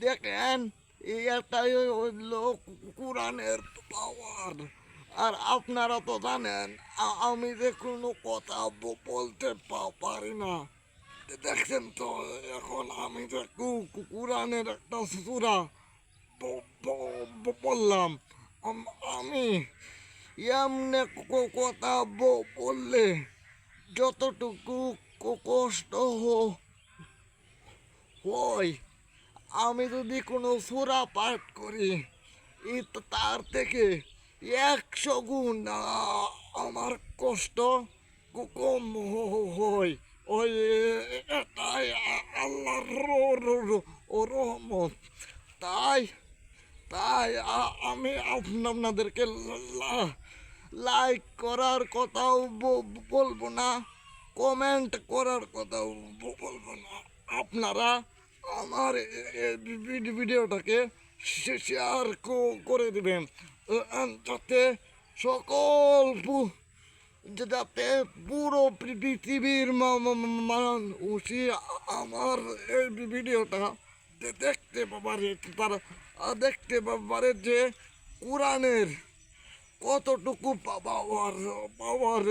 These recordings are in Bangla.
দেখেন এটাই হলো কোরআনের পাওয়ার আর আপনারা তো জানেন আমি যে কোনো কথা বলতে পারি না। দেখছেন তো, এখন আমি যে কোরআনের একটা সুরা বললাম। আমি এমনি কথা বললে যতটুকু কষ্ট হো- হয় আমি যদি কোনো সুরা পাঠ করি তার থেকে একশো গুণ আমার কষ্ট কম হয় ওই এটাই আ- আল্লাহর র- র- র- ও রহমত। তাই তাই আমি আপনাদেরকে লাইক করার কথাও বলব না, কমেন্ট করার কথাও বলব না। আপনারা আমার ভিডিওটাকে শেয়ার করে দেবেন। যাতে সকল যাতে পুরো পৃথিবীর মানুষই আমার এই ভিডিওটা দেখতে পারে তারা দেখতে পারে যে কোরআনের কতটুকু পাওয়ার পাওয়ার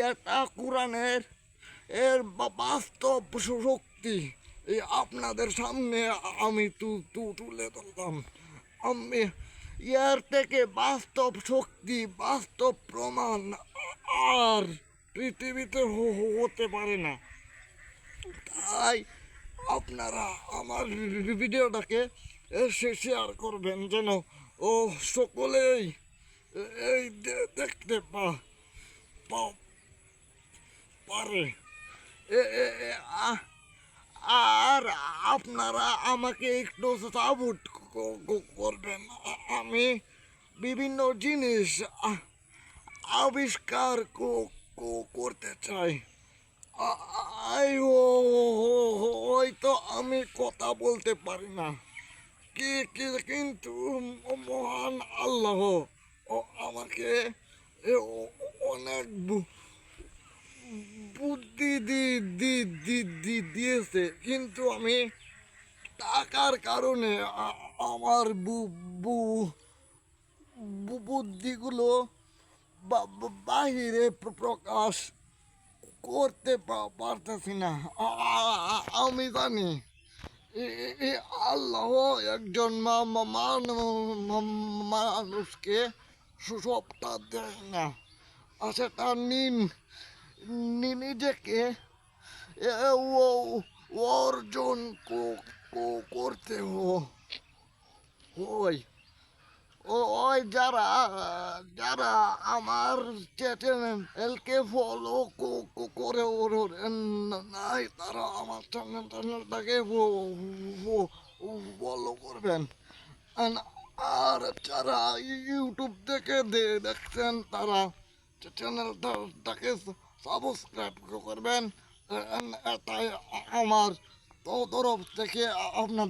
এটা কোরআনের এর বাস্তব শক্তি এই আপনাদের সামনে আমি তু তু, তুলে ধরলাম। আমি ইয়ার থেকে বাস্তব শক্তি, বাস্তব প্রমাণ আর পৃথিবীতে হতে পারে না। তাই আপনারা আমার ভিডিওটাকে শেয়ার করবেন যেন ও সকলেই এই দেখতে পা পারে। এ- এ- এ- আ- আর আপনারা আমাকে একটু সাপোর্ট করবেন। আমি বিভিন্ন জিনিস আবিষ্কার করতে চাই। হয়তো আমি কথা বলতে পারি না। কি, কি- কিন্তু মহান আল্লাহ আমাকে অনেক বুদ্ধি দি দি দিয়েছে। কিন্তু আমি টাকার কারণে আমার বু বুদ্ধিগুলো বাহিরে প্রকাশ করতে পারতেছি না। আমি জানি আল্লাহ একজন মানুষকে সবটা দেয় না। সেটা নিন। নি- নিজেকে অর্জন করতে হো- হয় ও, ওই যারা যারা আমার চ্যানেলকে ফলো করে, ওর নাই, তারা আমার চ্যানেল চ্যানেলটাকে ফলো করবেন। আর- যারা ইউটিউব থেকে দেখছেন তারা চ্যানেলটাকে সাবস্ক্রাইব করবেন। এটাই আমার তরফ থেকে আপনার